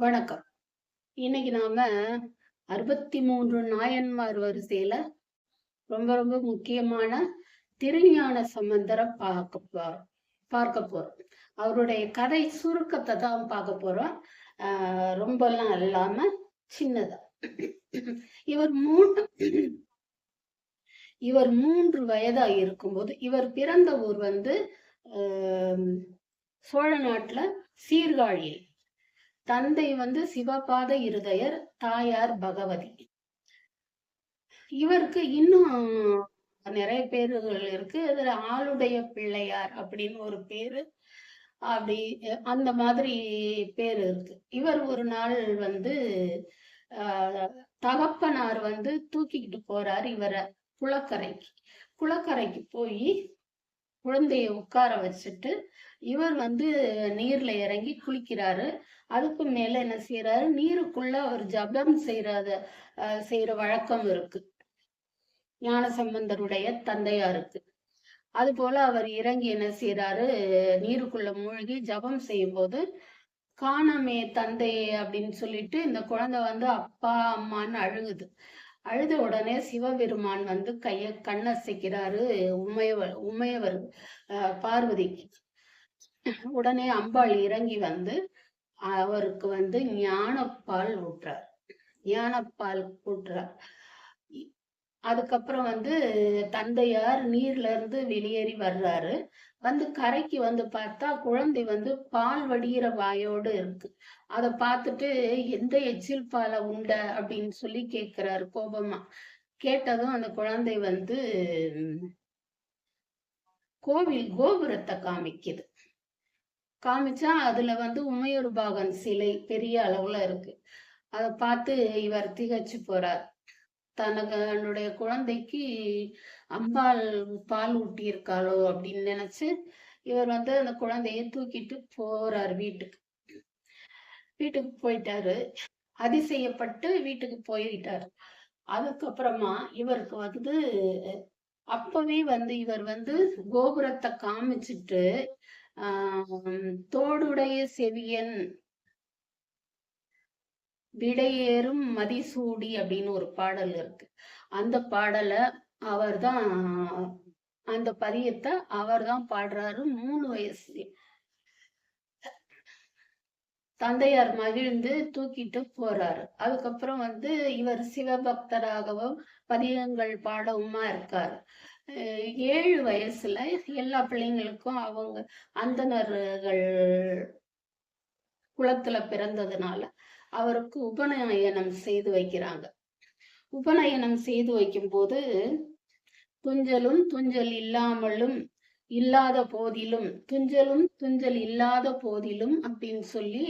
வணக்கம். இன்னைக்கு நாம அறுபத்தி மூன்று நாயன்மார் வரிசையில ரொம்ப ரொம்ப முக்கியமான திருஞான சம்பந்தரை பார்க்க போறோம் பார்க்க போறோம். அவருடைய கதை சுருக்கத்தை தான் பார்க்க போறோம். ஆஹ் ரொம்பலாம் இல்லாம சின்னதா. இவர் மூன்று இவர் மூன்று வயதா இருக்கும்போது இவர் பிறந்த ஊர் வந்து ஆஹ் சோழ நாட்டுல சீர்காழியில். தந்தை வந்து சிவபாத இருதயர் தாயார் பகவதி. இவருக்கு இன்னும் நிறைய பேர்கள் இருக்கு. அதுல ஆளுடைய பிள்ளையார் அப்படின்னு ஒரு பேரு. அப்படி அந்த மாதிரி பேர் இருக்கு. இவர் ஒரு நாள் வந்து ஆஹ் தகப்பனார் வந்து தூக்கிக்கிட்டு போறாரு இவரை குளக்கரைக்கு. குளக்கரைக்கு போய் குழந்தைய உட்கார வச்சுட்டு இவர் வந்து நீர்ல இறங்கி குளிக்கிறாரு. அதுக்கு மேல என்ன செய்யறாரு நீருக்குள்ள அவர் ஜபம் செய்யறத செய்யற வழக்கம் இருக்கு. ஞான சம்பந்தருடைய தந்தையாருக்கு. அது போல அவர் இறங்கி என்ன செய்யறாரு நீருக்குள்ள மூழ்கி ஜபம் செய்யும் போது காணாமே தந்தை அப்படின்னு சொல்லிட்டு இந்த குழந்தை வந்து அப்பா அம்மான்னு அழுகுது. அழுத உடனே சிவபெருமான் வந்து கைய கண்ணசைக்கிறாரு. உமையவர் உமையவர் பார்வதிக்கு. உடனே அம்பாள் இறங்கி வந்து அவருக்கு வந்து ஞானப்பால் ஊட்டுறார். ஞானப்பால் ஊட்டுறார். அதுக்கப்புறம் வந்து தந்தையார் நீர்ல இருந்து வெளியேறி வர்றாரு. வந்து கரைக்கு வந்து பார்த்தா குழந்தை வந்து பால் வடிகிற வாயோடு இருக்கு. அதை பார்த்துட்டு எந்த எச்சில் பாலை உண்ட அப்படின்னு சொல்லி கேட்கிறாரு கோபமா. கேட்டதும் அந்த குழந்தை வந்து கோவில் கோபுரத்தை காமிக்குது. காமிச்சா அதுல வந்து உமையூர் பாகன் சிலை பெரிய அளவுல இருக்கு. அதை பார்த்து இவர் திகச்சு போறார். தனக்கனுடைய குழந்தைக்கு அம்பாள் பால் ஊட்டி இருக்காளோ அப்படின்னு நினைச்சு இவர் வந்து அந்த குழந்தைய தூக்கிட்டு போறார் வீட்டுக்கு. வீட்டுக்கு போயிட்டாரு. அதிசயப்பட்டு வீட்டுக்கு போயிட்டாரு அதுக்கப்புறமா இவருக்கு வந்து அப்பவே வந்து இவர் வந்து கோபுரத்தை காமிச்சிட்டு தோடுடைய செவியன் விடையேறும் மதிசூடி அப்படின்னு ஒரு பாடல் இருக்கு. அந்த பாடலை அவர் தான் அந்த பதியத்தை அவர் தான் பாடுறாரு. மூணு வயசு தந்தையார் மகிழ்ந்து தூக்கிட்டு போறாரு. அதுக்கப்புறம் வந்து இவர் சிவபக்தராகவும் பதியங்கள் பாடவுமா இருக்காரு. ஏழு வயசுல எல்லா பிள்ளைங்களுக்கும் அவங்க அந்தனர்கள் குளத்துல பிறந்ததுனால அவருக்கு உபநயனம் செய்து வைக்கிறாங்க. உபநயனம் செய்து வைக்கும் போது துஞ்சலும் துஞ்சல் இல்லாமலும் இல்லாத போதிலும் துஞ்சலும் துஞ்சல் இல்லாத போதிலும் அப்படின்னு சொல்லி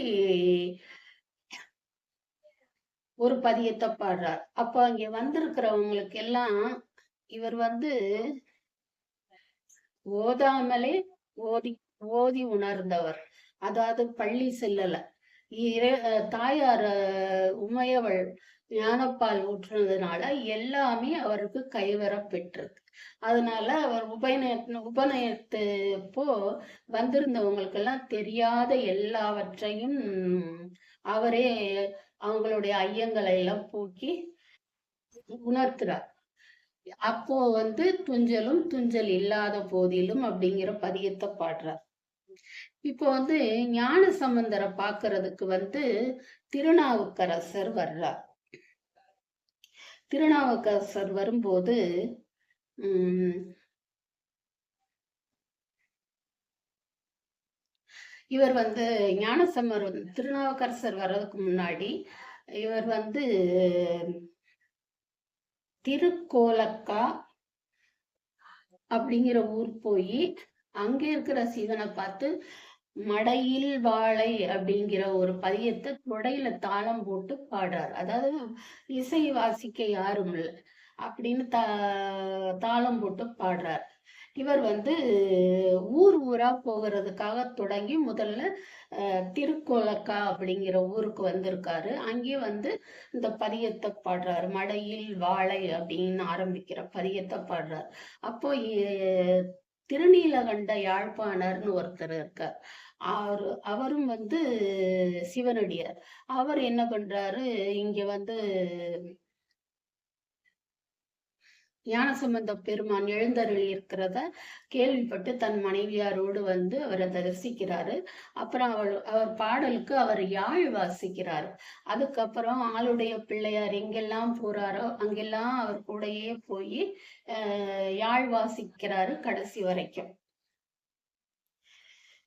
ஒரு பதியத்தை பாடுறார். அப்ப அங்க வந்திருக்கிறவங்களுக்கு எல்லாம் இவர் வந்து ஓதாமலே ஓதி ஓதி உணர்ந்தவர். அதாவது பள்ளி செல்லல. தாயார் உமையவள் ஞானப்பால் ஊற்றுனதுனால எல்லாமே அவருக்கு கைவர பெற்றது. அதனால அவர் உபநய வந்திருந்தவங்களுக்கு வந்திருந்தவங்களுக்கெல்லாம் தெரியாத எல்லாவற்றையும் அவரே அவங்களுடைய ஐயங்களை எல்லாம் போக்கி உணர்த்துறார். அப்போ வந்து துஞ்சலும் துஞ்சல் இல்லாத போதிலும் அப்படிங்கிற பதியத்தை பாடுறார். இப்போ வந்து ஞான சம்பந்தரை பாக்குறதுக்கு வந்து திருநாவுக்கரசர் வர்றார். திருநாவுக்கரசர் வரும்போது உம் இவர் வந்து ஞானசம்மர் திருநாவுக்கரசர் வர்றதுக்கு முன்னாடி இவர் வந்து திருக்கோலக்கா அப்படிங்கிற ஊர் போய் அங்க இருக்கிற சிவனை பார்த்து மடையில் வாழை அப்படிங்கிற ஒரு பதியத்தை தொடையில தாளம் போட்டு பாடுறாரு. அதாவது இசை வாசிக்க யாரும் இல்லை. அப்படின்னு தா தாளம் போட்டு பாடுறார். இவர் வந்து ஊர் ஊரா போகிறதுக்காக தொடங்கி முதல்ல திருக்கோலக்கா அப்படிங்கிற ஊருக்கு வந்திருக்காரு. அங்கே வந்து இந்த பதியத்தை பாடுறாரு. மடையில் வாழை அப்படின்னு ஆரம்பிக்கிற பதியத்தை பாடுறாரு. அப்போ திருநீலகண்ட யாழ்ப்பாணர்னு ஒருத்தர் இருக்கார். அவரு அவரும் வந்து சிவனடியார். அவர் என்ன பண்றாரு? இங்க வந்து ஞானசம்பந்த பெருமான் எழுந்தருளி இருக்கிறத கேள்விப்பட்டு தன் மனைவியாரோடு வந்து அவரை தரிசிக்கிறாரு. அப்புறம் அவள் அவர் பாடலுக்கு அவர் யாழ் வாசிக்கிறார். அதுக்கப்புறம் ஆளுடைய பிள்ளையார் எங்கெல்லாம் போறாரோ அங்கெல்லாம் அவர் கூடயே போய் யாழ் வாசிக்கிறாரு கடைசி வரைக்கும்.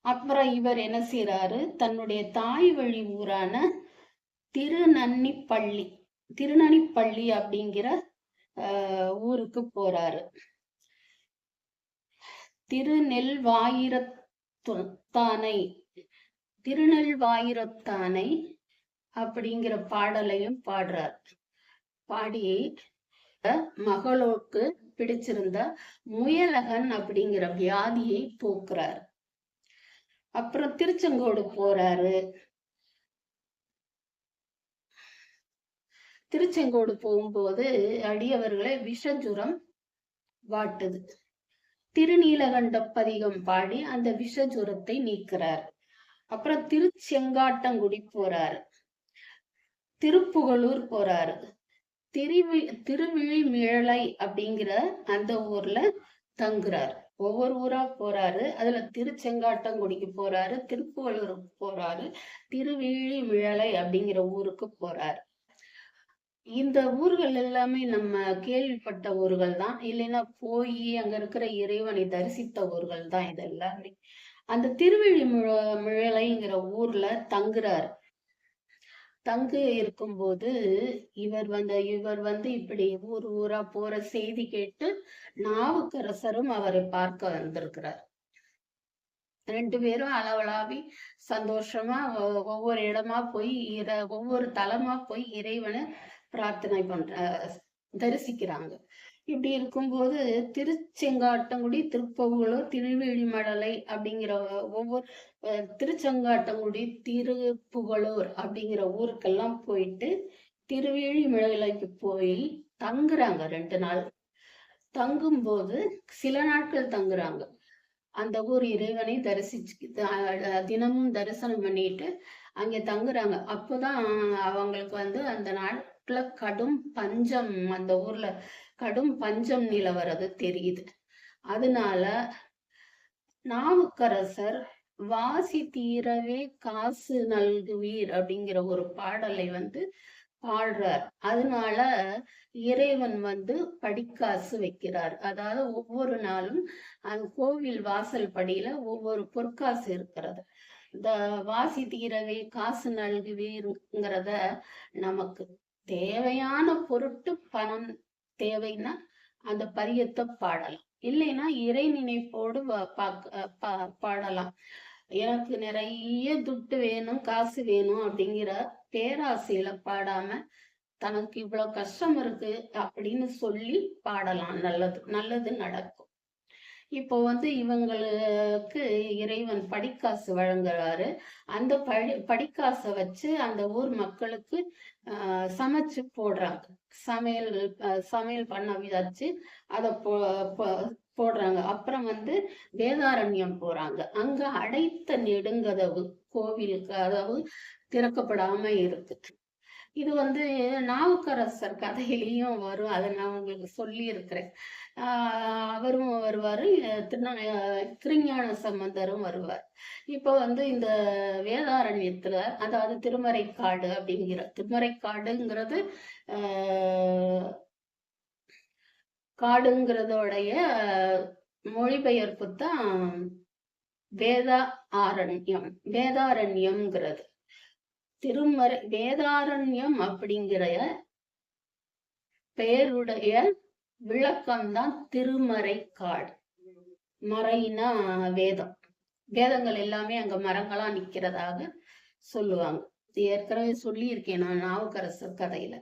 அப்புறம் இவர் என்ன செய்யறாரு தன்னுடைய தாய் வழி ஊரான திருநன்னிப்பள்ளி திருநனிப்பள்ளி அப்படிங்கிற ஊருக்கு போறாரு. திருநெல்வாயிரத்தானை திருநெல்வாயிரத்தானை அப்படிங்கிற பாடலையும் பாடுறார். பாடி மகளோக்கு பிடிச்சிருந்த முயலகன் அப்படிங்கிற வியாதியை போக்குறார். அப்புறம் திருச்செங்கோடு போறாரு. திருச்செங்கோடு போகும்போது அடியவர்களை விஷஜுரம் வாட்டுது. திருநீலகண்ட பதிகம் பாடி அந்த விஷஜுரத்தை நீக்கிறார். அப்புறம் திருச்செங்காட்டங்குடி போறாரு. திருப்புகலூர் போறாரு. திருவி திருவிழிமிழலை அப்படிங்கிற அந்த ஊர்ல தங்குறார். ஒவ்வொரு ஊரா போறாரு. அதுல திருச்செங்காட்டங்குடிக்கு போறாரு. திருப்புகலூருக்கு போறாரு. திருவிழிமிழலை அப்படிங்கிற ஊருக்கு போறாரு. இந்த ஊர்கள் எல்லாமே நம்ம கேள்விப்பட்ட ஊர்கள் தான். இல்லைன்னா போய் அங்க இருக்கிற இறைவனை தரிசித்த ஊர்கள் தான் இது எல்லாமே. அந்த திருவிழி மிழலைங்கிற ஊர்ல தங்குறாரு. தங்கு இருக்கும்போது இவர் வந்து இவர் வந்து இப்படி ஊர் ஊரா போற செய்தி கேட்டு நாவுக்கரசரும் அவரை பார்க்க வந்திருக்கிறார். ரெண்டு பேரும் அளவலாவி சந்தோஷமா ஒவ்வொரு இடமா போய் ஒவ்வொரு தலமா போய் இறைவனை பிரார்த்தனை பண்ற தரிசிக்கிறாங்க. இப்படி இருக்கும்போது திருச்செங்காட்டங்குடி திருப்பவுகளூர் திருவேழிமடலை அப்படிங்கிற ஒவ்வொரு திருச்செங்காட்டங்குடி திருப்புகழூர் அப்படிங்கிற ஊருக்கெல்லாம் போயிட்டு திருவேழிமலைக்கு போய் தங்குறாங்க ரெண்டு நாள். தங்கும்போது சில நாட்கள் தங்குறாங்க. அந்த ஊர் இறைவனை தரிசிச்சு தினமும் தரிசனம் பண்ணிட்டு அங்கே தங்குறாங்க. அப்போதான் அவங்களுக்கு வந்து அந்த நாள் கடும் பஞ்சம் அந்த ஊர்ல கடும் பஞ்சம் நிலவரது தெரியுது. அதனால நாவுக்கரசர் வாசி தீரவே காசு நல்குவீர் அப்படிங்கிற ஒரு பாடலை வந்து பாடுறார். அதனால இறைவன் வந்து படிக்காசு வைக்கிறார். அதாவது ஒவ்வொரு நாளும் அந்த கோவில் வாசல் படியில ஒவ்வொரு பொற்காசு இருக்கிறது. இந்த வாசி தீரவே காசு நல்குவீருங்கிறத நமக்கு தேவையான பொருட்டு பணம் தேவைன்னா அந்த பரியத்தை பாடலாம். இல்லைன்னா இறை நினைப்போடு பாடலாம். எனக்கு நிறைய துட்டு வேணும் காசு வேணும் அப்படிங்கிற பேராசையில பாடாம தனக்கு இவ்வளவு கஷ்டம் இருக்கு அப்படின்னு சொல்லி பாடலாம். நல்லது நல்லது நடக்கும். இப்போ வந்து இவங்களுக்கு இறைவன் படிக்காசு வழங்குறாரு. அந்த படி படிக்காசை வச்சு அந்த ஊர் மக்களுக்கு சமைச்சு போடுறாங்க. சமையல் சமையல் பண்ண விதாச்சு அதை போ போடுறாங்க. அப்புறம் வந்து வேதாரண்யம் போறாங்க. அங்க அடைத்த நெடுங்கதவு கோவிலுக்கு அதாவது திறக்கப்படாம இருக்கு. இது வந்து நாவுக்கரசர் கதையிலையும் வரும். அதை நான் உங்களுக்கு சொல்லியிருக்கிறேன். அவரும் வருவார். திருநா திருஞான சம்பந்தரும் வருவார். இப்போ வந்து இந்த வேதாரண்யத்துல அதாவது திருமறைக்காடு அப்படிங்கிற திருமறைக்காடுங்கிறது காடுங்கிறதோடைய மொழிபெயர்ப்பு தான் வேதா ஆரண்யம் வேதாரண்யம்ங்கிறது. திருமறை வேதாரண்யம் அப்படிங்கிற பெயருடைய விளக்கம்தான் திருமறை காடு மறைனா வேதம். வேதங்கள் எல்லாமே அங்க மரங்களா நிக்கிறதாக சொல்லுவாங்க. ஏற்கனவே சொல்லியிருக்கேன் நான் நாவுக்கரசர் கதையில.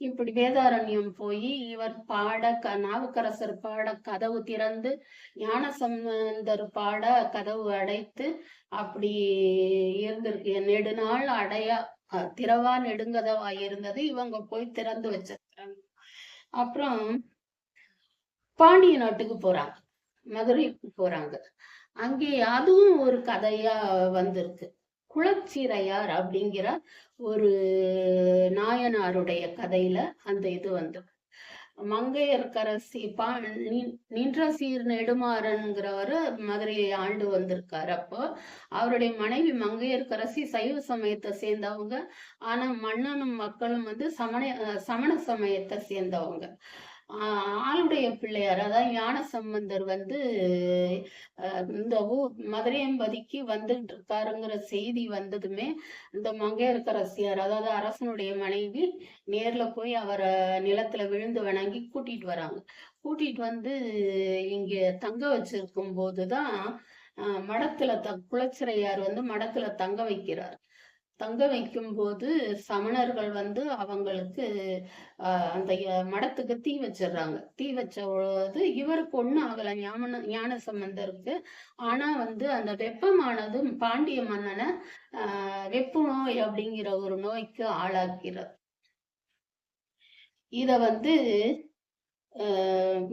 இப்படி வேதாரண்யம் போய் இவர் பாட க நாவுக்கரசர் பாட கதவு திறந்து ஞானசம்பந்தர் பாட கதவு அடைத்து அப்படி இருந்திருக்கு நெடுநாள் அடையா திறவா நெடுங்கதவா இருந்தது இவங்க போய் திறந்து வச்சிருக்காங்க அப்புறம் பாண்டிய நாட்டுக்கு போறாங்க. மதுரைக்கு போறாங்க. அங்கே அதுவும் ஒரு கதையா வந்திருக்கு. குளச்சீரையார் அப்படிங்கிற ஒரு நாயனாருடைய கதையில அந்த இது வந்து. மங்கையர்கரசி பா நின்- நின்ற சீர் நெடுமாறன்கிறவர் மதுரையை ஆண்டு வந்திருக்காரு அப்போ. அவருடைய மனைவி மங்கையர்கரசி சைவ சமயத்தை சேர்ந்தவங்க. ஆனா மன்னனும் மக்களும் வந்து சமண சமண சமயத்தை சேர்ந்தவங்க. ஆளுடைய பிள்ளையார் அதாவது ஞான சம்பந்தர் வந்து இந்த ஊர் மதுரையம்பதிக்கு வந்துட்டு இருக்காருங்கிற செய்தி வந்ததுமே இந்த மங்கையர்க்கரசியார் அதாவது அரசனுடைய மனைவி நேர்ல போய் அவரை நிலத்துல விழுந்து வணங்கி கூட்டிட்டு வராங்க. கூட்டிட்டு வந்து இங்க தங்க வச்சிருக்கும் போதுதான் மடத்துல த குலச்சிறையார் வந்து மடத்துல தங்க வைக்கிறார். தங்க வைக்கும் போது சமணர்கள் வந்து அவங்களுக்கு அந்த மடத்துக்கு தீ வச்சிடுறாங்க. தீ வச்ச பொழுது இவருக்கு ஒண்ணும் ஆகல ஞான ஞான சம்பந்தருக்கு. ஆனா வந்து அந்த வெப்பமானது பாண்டிய மன்னனை ஆஹ் வெப்பு நோய் அப்படிங்கிற ஒரு நோய்க்கு ஆளாக்கிறார் இத வந்து ஆஹ்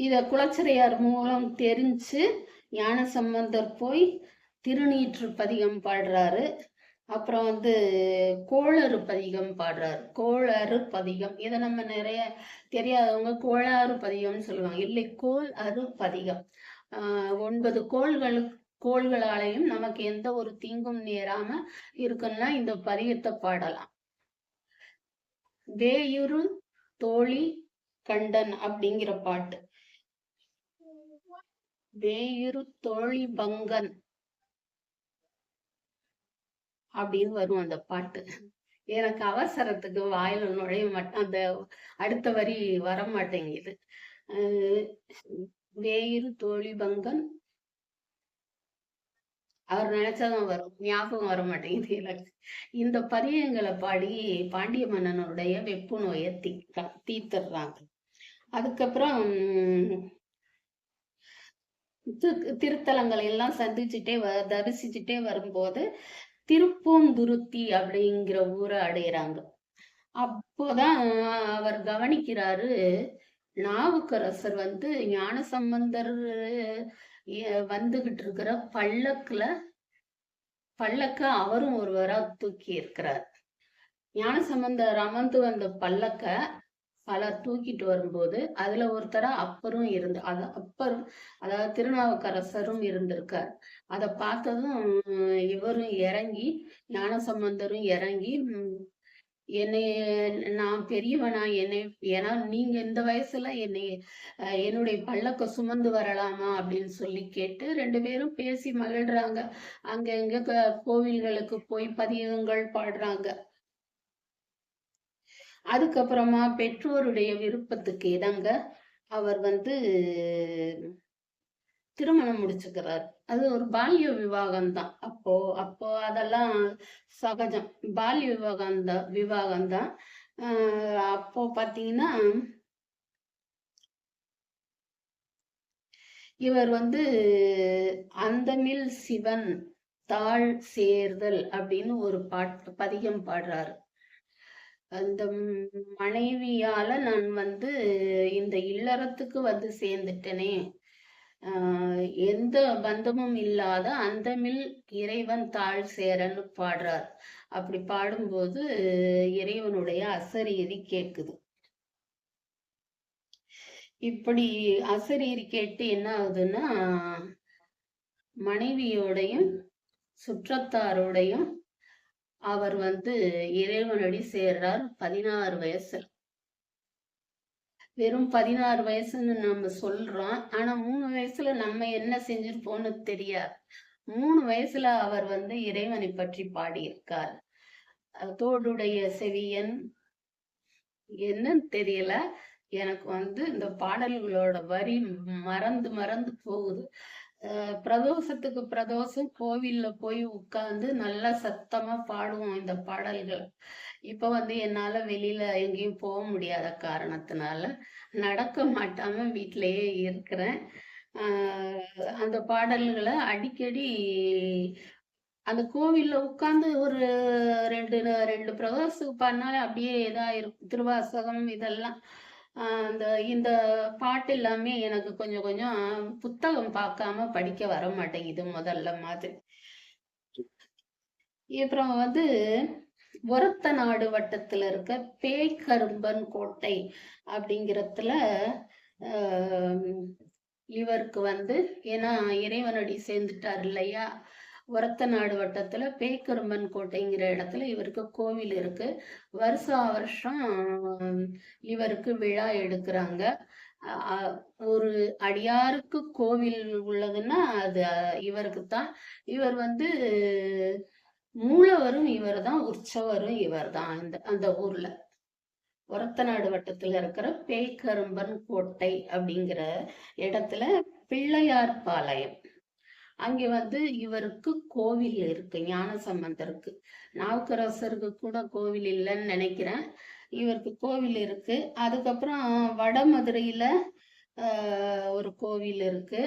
இத குலச்சிறையார் மூலம் தெரிஞ்சு ஞான சம்பந்தர் போய் திருநீற்று பதிகம் பாடுறாரு. அப்புறம் வந்து கோளறு பதிகம் பாடுறாரு. கோளறு பதிகம். இதை நம்ம நிறைய தெரியாதவங்க கோளாறு பதிகம்னு சொல்லுவாங்க. இல்லை கோல் அறு பதிகம். ஆஹ் ஒன்பது கோள்கள் கோள்களாலையும் நமக்கு எந்த ஒரு தீங்கும் நேராம இருக்குன்னா இந்த பதிகத்தை பாடலாம். வேயுரு தோழி கண்டன் அப்படிங்கிற பாட்டு. வேயுரு தோழி பங்கன். அப்படின்னு வரும் அந்த பாட்டு. எனக்கு அவசரத்துக்கு வாயில நுழைய மாட்டேன் அந்த அடுத்த வரி வர மாட்டேங்குது வேயிறு தோழி பங்கன் அவர் நினைச்சதும் வரும் ஞாபகம் வர மாட்டேங்குது எனக்கு. இந்த பதியங்களை பாடி பாண்டிய மன்னனுடைய வெப்பு நோயை தீ தீர்த்துடுறாங்க. அதுக்கப்புறம் உம், திருத்தலங்களை எல்லாம் சந்திச்சுட்டே வ தரிசிச்சுட்டே வரும்போது திருப்பூந்துருத்தி அப்படிங்கிற ஊரை அடையிறாங்க. அப்போதான் அவர் கவனிக்கிறாரு நாவுக்கரசர் வந்து ஞான சம்பந்தர் வந்துகிட்டு இருக்கிற பல்லக்குல பல்லக்க அவரும் ஒருவரா தூக்கி இருக்கிறார். ஞான சம்பந்தர் அமர்ந்து வந்த பல்லக்க பலர் தூக்கிட்டு வரும்போது அதுல ஒருத்தர அப்பரும் இருந்து அது அப்பரும் அதாவது திருநாவுக்கரசரும் இருந்திருக்கார். அதை பார்த்ததும் இவரும் இறங்கி ஞானசம்பந்தரும் இறங்கி உம், என்னை நான் பெரியவனா என்னை ஏன்னா நீங்க இந்த வயசுல என்னை அஹ், என்னுடைய பல்லக்க சுமந்து வரலாமா அப்படின்னு சொல்லி கேட்டு ரெண்டு பேரும் பேசி மகிழ்றாங்க. அங்க இங்க க- கோவில்களுக்கு போய் பதிகங்கள் பாடுறாங்க. அதுக்கப்புறமா பெற்றோருடைய விருப்பத்துக்கு இடங்க அவர் வந்து திருமணம் முடிச்சுக்கிறார். அது ஒரு பால்ய விவாகம் தான் அப்போ அப்போ அதெல்லாம் சகஜம். பால்ய விவாகம் தான் விவாகம் தான் அப்போ பாத்தீங்கன்னா இவர் வந்து அந்தமில் சிவன் தாழ் சேர்தல் அப்படின்னு ஒரு பாட்டு பதிகம் பாடுறாரு. அந்த மனைவியால நான் வந்து இந்த இல்லறத்துக்கு வந்து சேர்ந்துட்டேனே. எந்த பந்தமும் இல்லாத அந்தமில் இறைவன் தாழ் சேரன்னு பாடுறார். அப்படி பாடும்போது இறைவனுடைய அசரீரி கேட்குது. இப்படி அசரீரி கேட்டு என்ன ஆகுதுன்னா மனைவியோடையும் சுற்றத்தாரோடையும் அவர் வந்து இறைவனடி சேர்றார் பதினாறு வயசுல வெறும் பதினாறு வயசுன்னு நம்ம சொல்றோம். ஆனா மூணு வயசுல நம்ம என்ன செஞ்சிருப்போம்னு தெரியாது. மூணு வயசுல அவர் வந்து இறைவனை பற்றி பாடியிருக்கார். தோடுடைய செவியன் என்னன்னு தெரியல. எனக்கு வந்து இந்த பாடல்களோட வரி மறந்து மறந்து போகுது. பிரதோஷத்துக்கு பிரதோஷம் கோவில்ல போய் உட்கார்ந்து நல்லா சத்தமா பாடுவோம் இந்த பாடல்கள். இப்ப வந்து என்னால வெளியில எங்கேயும் போக முடியாத காரணத்தினால நடக்க மாட்டாம வீட்டிலேயே இருக்கிறேன். ஆஹ் அந்த பாடல்களை அடிக்கடி அந்த கோவில்ல உட்கார்ந்து ஒரு ரெண்டு ரெண்டு பிரதோஷத்துக்கு பாடினாலே அப்படியே இதா இருக்கும் திருவாசகம் இதெல்லாம் அந்த இந்த பாட்டு எல்லாமே எனக்கு கொஞ்சம் கொஞ்சம் புத்தகம் பார்க்காம படிக்க வர மாட்டேங்குது முதல்ல மாதிரி. அப்புறம் வந்து ஒரத்த நாடு வட்டத்துல இருக்க பேய்கரும்பன் கோட்டை அப்படிங்கிறதுல இவருக்கு வந்து ஏன்னா இறைவனடி சேர்ந்துட்டார் இல்லையா? ஒரத்த நாடு வட்டத்துல பேய்கரும்பன் கோட்டைங்கிற இடத்துல இவருக்கு கோவில் இருக்கு. வருஷா வருஷம் இவருக்கு விழா எடுக்கிறாங்க. ஒரு அடியாருக்கு கோவில் உள்ளதுன்னா அது இவருக்கு தான் இவர் வந்து மூலவரும் இவர் தான் உற்சவரும் இவர் தான் அந்த அந்த ஊர்ல. ஒரத்தநாடு வட்டத்துல இருக்கிற பேய்கரும்பன் கோட்டை அப்படிங்கிற இடத்துல பிள்ளையார் பாளையம். அங்கே வந்து இவருக்கு கோவில் இருக்கு ஞான சம்பந்தருக்கு நாவுக்கரசருக்கு கூட கோவில் இல்லைன்னு நினைக்கிறேன். இவருக்கு கோவில் இருக்கு. அதுக்கப்புறம் வடமதுரையில ஒரு கோவில் இருக்கு.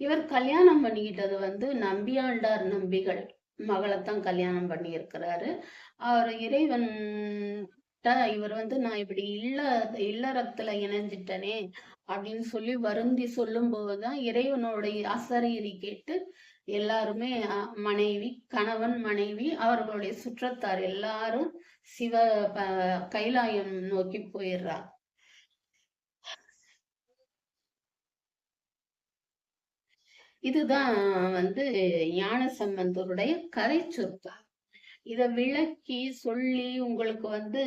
இவர் கல்யாணம் பண்ணிக்கிட்டது வந்து நம்பியாண்டார் நம்பிகள் மகளைத்தான் கல்யாணம் பண்ணி இருக்கிறாரு அவர் இறைவன் இவர் வந்து நான் இப்படி இல்ல இல்லறத்துல இணைஞ்சிட்டனே அப்படின்னு சொல்லி வருந்தி சொல்லும் போதுதான் இறைவனுடைய அசரீரி கேட்டு எல்லாருமே மனைவி கணவன் மனைவி அவர்களுடைய சுற்றத்தார் எல்லாரும் சிவ கைலாயம் நோக்கி போயிடுறா. இதுதான் வந்து ஞான சம்பந்தருடைய கதை சுருக்கம் இத விளக்கி சொல்லி உங்களுக்கு வந்து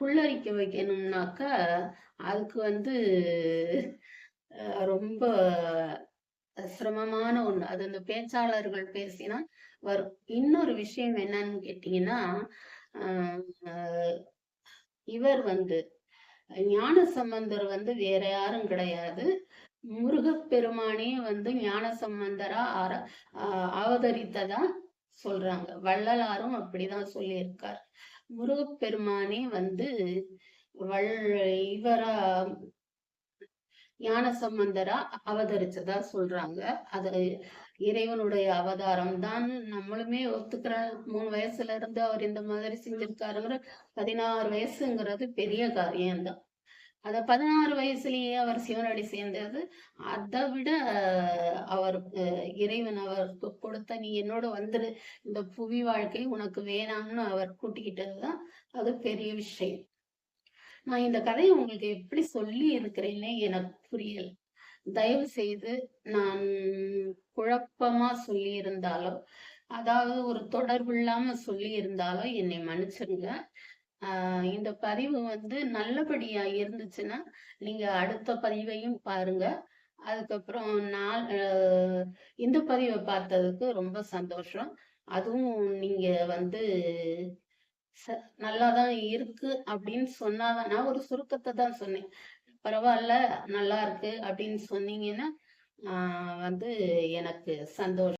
புல்லரிக்க வைக்கணும்னாக்கா அதுக்கு வந்து ரொம்ப சிரமமான ஒண்ணு. அது அந்த பேச்சாளர்கள் பேசினா வரும். இன்னொரு விஷயம் என்னன்னு கேட்டீங்கன்னா இவர் வந்து ஞான சம்பந்தர் வந்து வேற யாரும் கிடையாது. முருகப்பெருமானே வந்து ஞான சம்பந்தரா அவதரித்ததா சொல்றாங்க. வள்ளலாரும் அப்படிதான் சொல்லியிருக்கார். முருகப்பெருமானே வந்து வள் இவரா ஞான சம்பந்தரா அவதரிச்சதா சொல்றாங்க. அது இறைவனுடைய அவதாரம் தான் நம்மளுமே ஒத்துக்கிற மூணு வயசுல இருந்து அவர் இந்த மாதிரி செஞ்சிருக்காருங்கிற பதினாறு வயசுங்கிறது பெரிய காரியம்தான். அத பதினாறு வயசுலயே அவர் சிவனடி சேர்ந்தது. அதை விட அவர் இறைவன் அவருக்கு கொடுத்த நீ என்னோட வந்துரு இந்த புவி வாழ்க்கை உனக்கு வேணாம்னு அவர் கூட்டிக்கிட்டதுதான் அது பெரிய விஷயம். நான் இந்த கதையை உங்களுக்கு எப்படி சொல்லி இருக்கிறேன்னே எனக்கு புரியல. தயவு செய்து நான் குழப்பமா சொல்லி இருந்தாலோ அதாவது ஒரு தொடர்பு இல்லாம சொல்லி இருந்தாலும் என்னை மன்னிச்சிருங்க. இந்த பதிவு வந்து நல்லபடியா இருந்துச்சுன்னா நீங்க அடுத்த பதிவையும் பாருங்க. அதுக்கப்புறம் நான் இந்த பதிவை பார்த்ததுக்கு ரொம்ப சந்தோஷம். அதுவும் நீங்க வந்து நல்லாதான் இருக்கு அப்படின்னு சொன்னாதான் நான் ஒரு சுருக்கத்தை தான் சொன்னேன். பரவாயில்ல நல்லா இருக்கு அப்படின்னு சொன்னீங்கன்னா வந்து எனக்கு சந்தோஷம்.